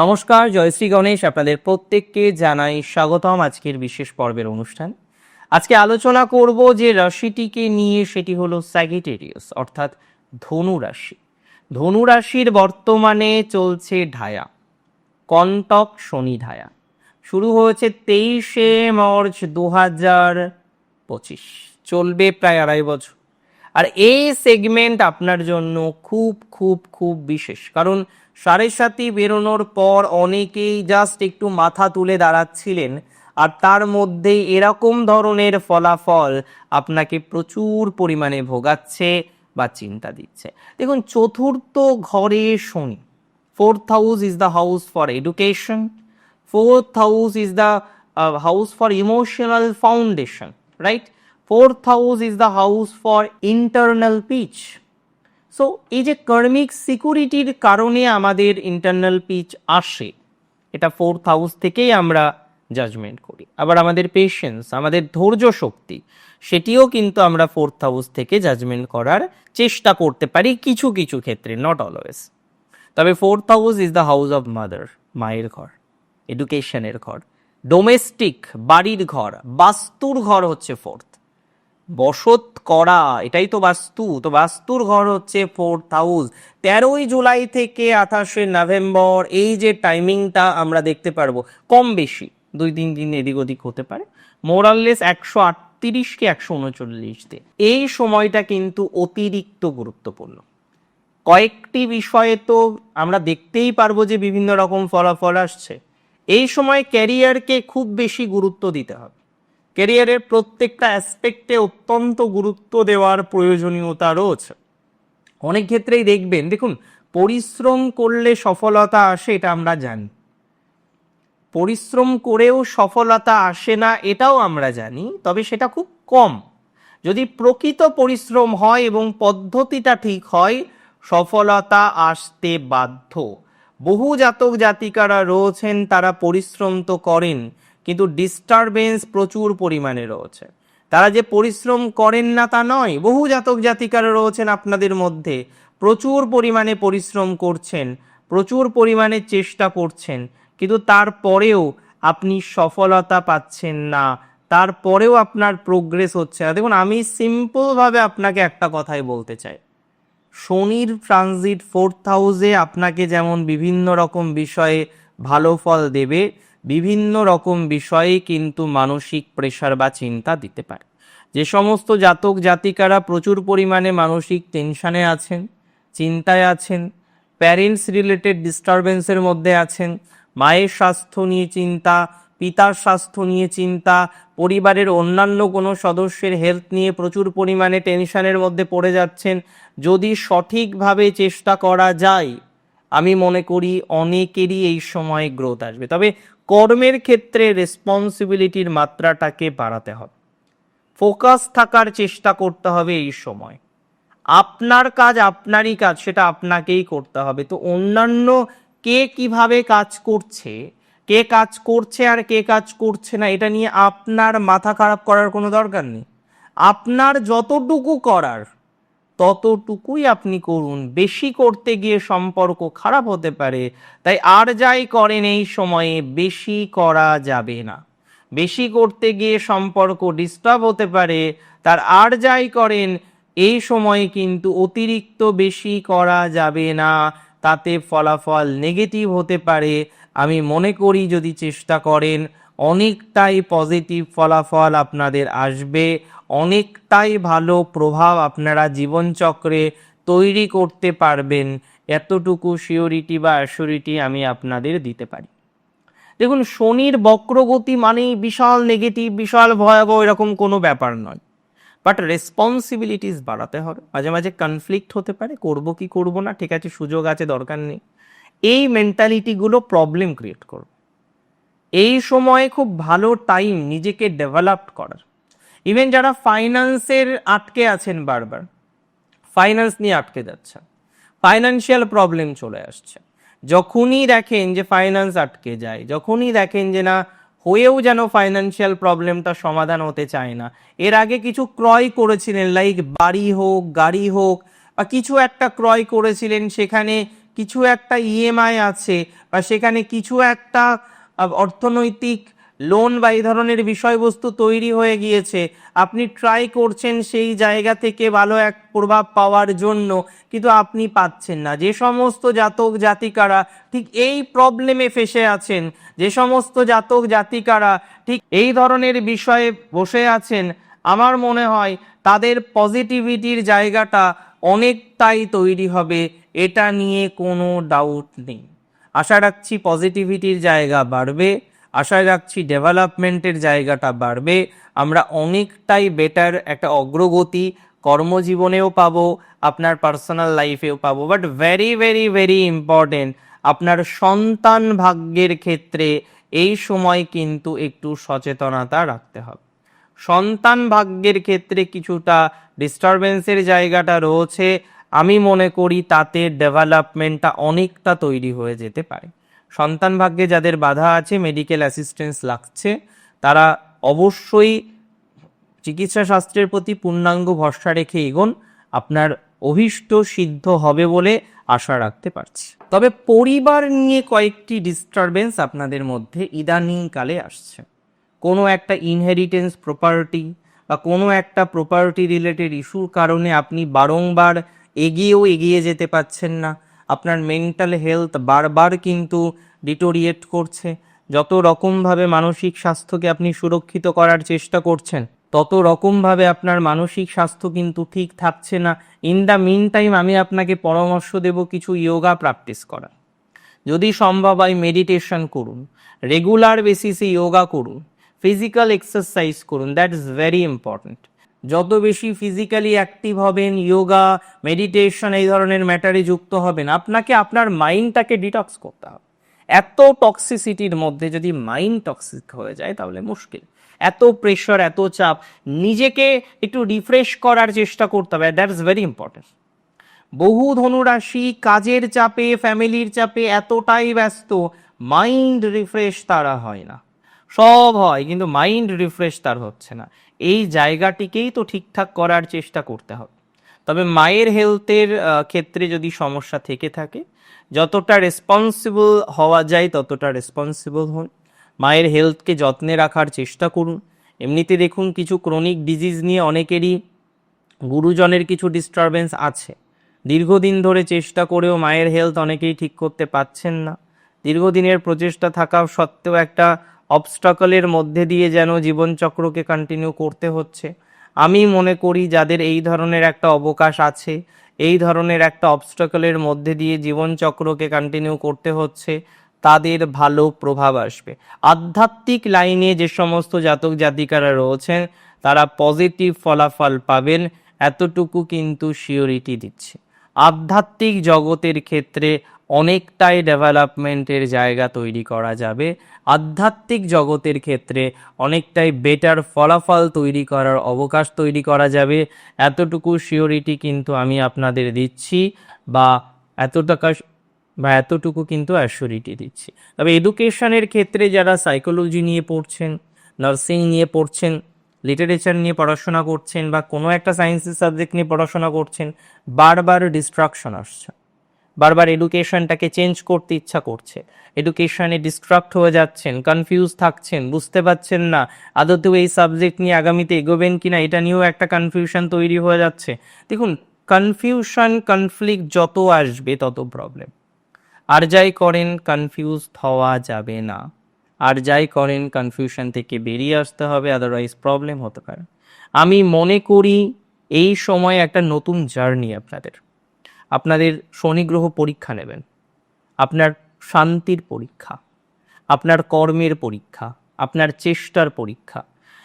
নমস্কার জয়শ্রী গণেশ। আপনাদের প্রত্যেককে জানাই স্বাগতম আজকের বিশেষ পর্বের অনুষ্ঠান। আজকে আলোচনা করব যে রাশিটিকে নিয়ে, সেটি হলো স্যাগিটেরিয়াস অর্থাৎ ধনু রাশি। ধনু রাশির বর্তমানে চলছে ঢায়া, কন্টক শনি ঢায়া। শুরু হয়েছে তেইশে মার্চ দু হাজার পঁচিশ, চলবে প্রায় আড়াই বছর। আর এই সেগমেন্ট আপনার জন্য খুব খুব খুব বিশেষ। কারণ সাড়ে সাতি বেরোনোর পর অনেকেই জাস্ট একটু মাথা তুলে দাঁড়াচ্ছিলেন আর তার মধ্যেই এরকম ধরনের ফলাফল আপনাকে প্রচুর পরিমাণে ভোগাচ্ছে বা চিন্তা দিচ্ছে। দেখুন চতুর্থ ঘরে Shani fourth house is the house for education fourth house is the uh, for emotional foundation right fourth fourth is the house for internal peace. So এই যে কর্মিক সিকিউরিটির কারণে আমাদের ইন্টারনাল পিচ আসে, এটা ফোর্থ হাউস থেকেই আমরা জাজমেন্ট করি। আবার আমাদের পেশেন্স আমাদের ধৈর্য শক্তি, সেটিও কিন্তু আমরা ফোর্থ হাউস থেকে জাজমেন্ট করার চেষ্টা করতে পারি কিছু কিছু ক্ষেত্রে নট অলওয়েজ তবে fourth house is the house of mother মায়ের ঘর এডুকেশনের ঘর ডোমেস্টিক বাড়ির ঘর, বাস্তুর ঘর হচ্ছে ফোর্থ বসত করা, এটাই তো বাস্তু। তো বাস্তুর ঘর হচ্ছে ফোর্থ হাউস তেরোই জুলাই থেকে আঠাশে নভেম্বর, এই যে টাইমিংটা আমরা দেখতে পারব। কম বেশি, দুই তিন দিন এদিক ওদিক হতে পারে। মোরাললেস একশো আটত্রিশ কি একশো উনচল্লিশ দিন এই সময়টা কিন্তু অতিরিক্ত গুরুত্বপূর্ণ। কয়েকটি বিষয়ে তো আমরা দেখতেই পারব যে বিভিন্ন রকম ফলাফল আসছে। এই সময় ক্যারিয়ারকে খুব বেশি গুরুত্ব দিতে হবে। ক্যারিয়ারের প্রত্যেকটা অ্যাসপেক্টে অত্যন্ত গুরুত্ব দেওয়ার প্রয়োজনীয়তা রয়েছে। অনেক ক্ষেত্রেই দেখবেন, দেখুন, পরিশ্রম করলে সফলতা আসে, এটা আমরা জানি। পরিশ্রম করেও সফলতা আসে না, এটাও আমরা জানি, তবে সেটা খুব কম। যদি প্রকৃত পরিশ্রম হয় এবং পদ্ধতিটা ঠিক হয়, সফলতা আসতে বাধ্য। বহু জাতক জাতিকারা রয়েছেন, তারা পরিশ্রম তো করেন কিন্তু ডিস্টারবেন্স প্রচুর পরিমাণে রয়েছে। তারা যে পরিশ্রম করেন না তা নয়, বহু জাতক জাতিকারা রয়েছেন আপনাদের মধ্যে। প্রচুর পরিমাণে পরিশ্রম করছেন, প্রচুর পরিমাণে চেষ্টা করছেন, কিন্তু তারপরেও আপনি সফলতা পাচ্ছেন না। তারপরেও আপনার প্রোগ্রেস হচ্ছে না। দেখুন, আমি সিম্পলভাবে আপনাকে একটা কথাই বলতে চাই। শনির ট্রানজিট ফোর্থ হাউসে আপনাকে যেমন বিভিন্ন রকম বিষয়ে ভালো ফল দেবে বিভিন্ন রকম বিষয়ে কিন্তু মানসিক প্রেশার বা চিন্তা দিতে পারে। যে সমস্ত জাতক জাতিকারা প্রচুর পরিমাণে মানসিক টেনশানে আছেন, চিন্তায় আছেন প্যারেন্টস রিলেটেড ডিস্টারবেন্সের মধ্যে আছেন, মায়ের স্বাস্থ্য নিয়ে চিন্তা, পিতার স্বাস্থ্য নিয়ে চিন্তা, পরিবারের অন্যান্য কোনো সদস্যের হেলথ নিয়ে প্রচুর পরিমাণে টেনশনের মধ্যে পড়ে যাচ্ছেন, যদি সঠিকভাবে চেষ্টা করা যায়, আমি মনে করি অনেকেরই এই সময় গ্রোথ আসবে। তবে কর্মের ক্ষেত্রে রেসপন্সিবিলিটির মাত্রাটাকে বাড়াতে হবে। ফোকাস থাকার চেষ্টা করতে হবে এই সময়। আপনার কাজ আপনারই কাজ, সেটা আপনাকেই করতে হবে। তো অন্যান্য কে কীভাবে কাজ করছে, কে কাজ করছে আর কে কাজ করছে না, এটা নিয়ে আপনার মাথা খারাপ করার কোনো দরকার নেই। আপনার যতটুকু করার ততটুকুই আপনি করুন। বেশি করতে গিয়ে সম্পর্ক খারাপ হতে পারে, তাই আর যাই করেন এই সময়ে বেশি করা যাবে না। বেশি করতে গিয়ে সম্পর্ক ডিস্টার্ব হতে পারে, তার আর যাই করেন, এই সময়ে কিন্তু অতিরিক্ত বেশি করা যাবে না। তাতে ফলাফল নেগেটিভ হতে পারে। আমি মনে করি যদি চেষ্টা করেন অনেকটাই পজিটিভ ফলাফল আপনাদের আসবে, অনেকটাই ভালো প্রভাব আপনারা জীবনচক্রে তৈরি করতে পারবেন। এতটুকু সিওরিটি বা অ্যাসিওরিটি আমি আপনাদের দিতে পারি। দেখুন, শনির বক্রগতি মানেই বিশাল নেগেটিভ বিশাল ভয়াবহ এরকম কোনো ব্যাপার নয়। বাট রেসপন্সিবিলিটিস বাড়াতে হবে। মাঝে মাঝে কনফ্লিক্ট হতে পারে, করব কি করব না, ঠিক আছে, সুযোগ আছে, দরকার নেই। এই মেন্টালিটিগুলো প্রবলেম ক্রিয়েট করবে। এই সময়ে খুব ভালো টাইম নিজেকে ডেভেলপ করার। ইভেন যারা ফাইন্যান্সের আটকে আছেন বারবার ফাইন্যান্স নিয়ে আটকে যাচ্ছে ফাইন্যান্সিয়াল প্রবলেম চলে আসছে। যখনই দেখেন যে ফাইন্যান্স আটকে যায়, যখনই দেখেন যে না, হয়েও যেন ফাইন্যান্সিয়াল প্রবলেমটা সমাধান হতে চায় না, এর আগে কিছু ক্রয় করেছিলেন লাইক বাড়ি হোক, গাড়ি হোক, বা কিছু একটা ক্রয় করেছিলেন, সেখানে কিছু একটা ইএমআই আছে, বা সেখানে কিছু একটা অর্থনৈতিক লোন বা এই ধরনের বিষয়বস্তু তৈরি হয়ে গিয়েছে। আপনি ট্রাই করছেন সেই জায়গা থেকে ভালো এক প্রভাব পাওয়ার জন্য, কিন্তু আপনি পাচ্ছেন না। যে সমস্ত জাতক জাতিকারা ঠিক এই প্রবলেমে ফেসে আছেন, যে সমস্ত জাতক জাতিকারা ঠিক এই ধরনের বিষয়ে বসে আছেন, আমার মনে হয় তাদের পজিটিভিটির জায়গাটা অনেকটাই তৈরি হবে, এটা নিয়ে কোনো ডাউট নেই। আশা রাখছি পজিটিভিটির জায়গা বাড়বে, আশা রাখছি ডেভেলপমেন্টের জায়গাটা বাড়বে। আমরা অনেকটাই বেটার একটা অগ্রগতি কর্মজীবনেও পাবো, আপনার পার্সোনাল লাইফেও পাবো। But very very very important আপনার সন্তান ভাগ্যের ক্ষেত্রে এই সময় কিন্তু একটু সচেতনতা রাখতে হবে। সন্তান ভাগ্যের ক্ষেত্রে কিছুটা ডিস্টারবেন্সের জায়গাটা রয়েছে আমি মনে করি তাতে ডেভেলপমেন্টটা অনেকটা তৈরি হয়ে যেতে পারে। সন্তান ভাগ্যে যাদের বাধা আছে মেডিকেল অ্যাসিস্ট্যান্স লাগছে, তারা অবশ্যই চিকিৎসা শাস্ত্রের প্রতি পূর্ণাঙ্গ ভরসা রেখে এগোন, আপনার অভীষ্ট সিদ্ধ হবে বলে আশা রাখতে পারছি। তবে পরিবার নিয়ে কয়েকটি ডিস্টারবেন্স আপনাদের মধ্যে ইদানিংকালে আসছে। কোনো একটা ইনহেরিটেন্স প্রপার্টি বা কোনো একটা প্রপার্টি রিলেটেড ইস্যুর কারণে আপনি বারংবার এগিয়েও এগিয়ে যেতে পাচ্ছেন না। আপনার মেন্টাল হেলথ বারবার কিন্তু ডিটোরিয়েট করছে। যত রকমভাবে মানসিক স্বাস্থ্যকে আপনি সুরক্ষিত করার চেষ্টা করছেন, তত রকমভাবে আপনার মানসিক স্বাস্থ্য কিন্তু ঠিক থাকছে না। ইন দ্য মিন টাইম আমি আপনাকে পরামর্শ দেব কিছু ইয়োগা প্র্যাকটিস করা যদি সম্ভব হয় মেডিটেশন করুন। রেগুলার বেসিসে যোগা করুন। ফিজিক্যাল এক্সারসাইজ করুন। দ্যাট ইজ ভেরি ইম্পর্ট্যান্ট যত বেশি ফিজিক্যালি অ্যাক্টিভ হবেন যোগা মেডিটেশন এই ধরনের ম্যাটারে যুক্ত হবেন, আপনাকে আপনার মাইন্ডটাকে ডিটক্স করতে হবে। এত টক্সিসিটির মধ্যে যদি মাইন্ড টক্সিক হয়ে যায়, তাহলে মুশকিল। এত প্রেশার এত চাপ, নিজেকে একটু রিফ্রেশ করার চেষ্টা করতে হবে দ্যাট ইজ ভেরি ইম্পর্টেন্ট বহু ধনুরাশি কাজের চাপে, ফ্যামিলির চাপে এতটাই ব্যস্ত মাইন্ড রিফ্রেশ তারা হয় না। সব হয়, কিন্তু মাইন্ড রিফ্রেশ তার হচ্ছে না। এই জায়গাটিকেই তো ঠিকঠাক করার চেষ্টা করতে হবে। তবে মায়ের হেলথের ক্ষেত্রে যদি সমস্যা থেকে থাকে, যতটা রেসপন্সিবল হওয়া যায় ততটা রেসপন্সিবল হন। মায়ের হেলথকে যত্নে রাখার চেষ্টা করুন। এমনিতে দেখুন কিছু ক্রনিক ডিজিজ নিয়ে অনেকেরই গুরুজনের কিছু ডিস্টারবেন্স আছে। দীর্ঘদিন ধরে চেষ্টা করেও মায়ের হেলথ অনেকেই ঠিক করতে পারছেন না। দীর্ঘদিনের প্রচেষ্টা থাকা সত্ত্বেও একটা অবস্ট্রাকলের মধ্যে দিয়ে যেন জীবনচক্রকে কন্টিনিউ করতে হচ্ছে। আমি মনে করি যাদের এই ধরনের একটা অবকাশ আছে, এই ধরনের একটা অবস্ট্রাকলের মধ্যে দিয়ে জীবনচক্রকে কন্টিনিউ করতে হচ্ছে, তাদের ভালো প্রভাব আসবে। আধ্যাত্মিক লাইনে যে সমস্ত জাতক জাতিকারা রয়েছেন, তারা পজিটিভ ফলাফল পাবেন এতটুকু কিন্তু শিওরিটি দিচ্ছে। আধ্যাত্মিক জগতের ক্ষেত্রে অনেকটাই ডেভেলপমেন্টের জায়গা তৈরি করা যাবে। আধ্যাত্মিক জগতের ক্ষেত্রে অনেকটাই বেটার ফলাফল তৈরি করার অবকাশ তৈরি করা যাবে। এতটুকু শিওরিটি কিন্তু আমি আপনাদের দিচ্ছি বা এতটাকা বা এতটুকু কিন্তু অ্যাসিওরিটি দিচ্ছি। তবে এডুকেশনের ক্ষেত্রে যারা সাইকোলজি নিয়ে পড়ছেন নার্সিং নিয়ে পড়ছেন লিটারেচার নিয়ে পড়াশোনা করছেন বা কোনো একটা সায়েন্সের সাবজেক্ট নিয়ে পড়াশোনা করছেন, বারবার ডিস্ট্রাকশন আসছে। বারবার এডুকেশনটাকে চেঞ্জ করতে ইচ্ছা করছে। এডুকেশনে ডিস্ট্রাক্ট হয়ে যাচ্ছেন কনফিউজ থাকছেন, বুঝতে পারছেন না, আদতেও এই সাবজেক্ট নিয়ে আগামীতে এগোবেন কিনা এটা নিয়েও একটা কনফিউশন তৈরি হয়ে যাচ্ছে। দেখুন কনফিউশন কনফ্লিক্ট যত আসবে তত প্রবলেম আর যাই করেন কনফিউজ হওয়া যাবে না। আর যাই করেন কনফিউশন থেকে বেরিয়ে আসতে হবে আদারওয়াইজ প্রবলেম হতে পারে। আমি মনে করি এই সময় একটা নতুন জার্নি আপনাদের। আপনাদের শনি গ্রহ পরীক্ষা নেবেন। আপনার শান্তির পরীক্ষা, আপনার কর্মের পরীক্ষা, আপনার চেষ্টার পরীক্ষা।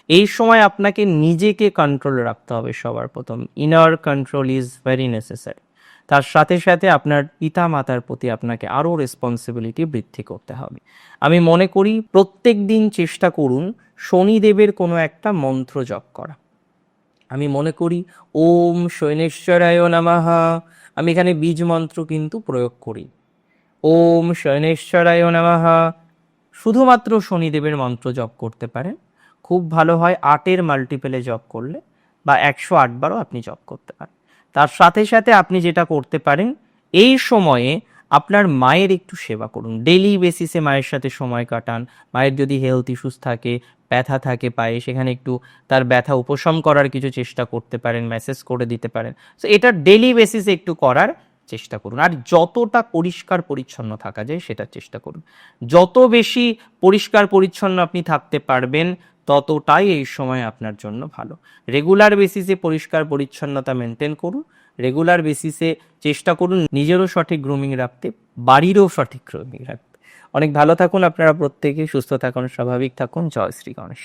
এই সময় আপনাকে নিজেকে কন্ট্রোল রাখতে হবে সবার প্রথম। Inner control is very necessary তার সাথে সাথে আপনার পিতা মাতার প্রতি আপনাকে আরও রেসপন্সিবিলিটি বৃদ্ধি করতে হবে। আমি মনে করি প্রত্যেক দিন চেষ্টা করুন শনিদেবের কোনো একটা মন্ত্র জপ করা। আমি মনে করি, ওম শৈনেশ্বরায় নামাহা আমি এখানে বীজ মন্ত্র কিন্তু প্রয়োগ করি। ওম শনেশ্বরায় নামাহা শুধুমাত্র শনিদেবের মন্ত্র জপ করতে পারেন। খুব ভালো হয় আটের মাল্টিপেলে জপ করলে বা একশো আটবারও আপনি জপ করতে পারেন। তার সাথে সাথে আপনি যেটা করতে পারেন, এই সময়ে আপনার মায়ের একটু সেবা করুন। ডেলি বেসিসে মায়ের সাথে সময় কাটান। মায়ের যদি হেলথ ইস্যুস থাকে, ব্যথা থাকে পায়ে, সেখানে একটু তার ব্যথা উপশম করার কিছু চেষ্টা করতে পারেন মেসেজ করে দিতে পারেন। তো এটা ডেলি বেসিসে একটু করার চেষ্টা করুন। আর যতটা পরিষ্কার পরিচ্ছন্ন থাকা যায়, সেটার চেষ্টা করুন। যত বেশি পরিষ্কার পরিচ্ছন্ন আপনি থাকতে পারবেন ততটাই এই সময় আপনার জন্য ভালো। রেগুলার বেসিসে পরিষ্কার পরিচ্ছন্নতা মেনটেন করুন। রেগুলার বেসিসে চেষ্টা করুন নিজেরও সঠিক গ্রুমিং রাখতে, বাড়িরও সঠিক গ্রুমিং রাখতে। অনেক ভালো থাকুন আপনারা প্রত্যেকে, সুস্থ থাকুন, স্বাভাবিক থাকুন। জয় শ্রী গণেশ।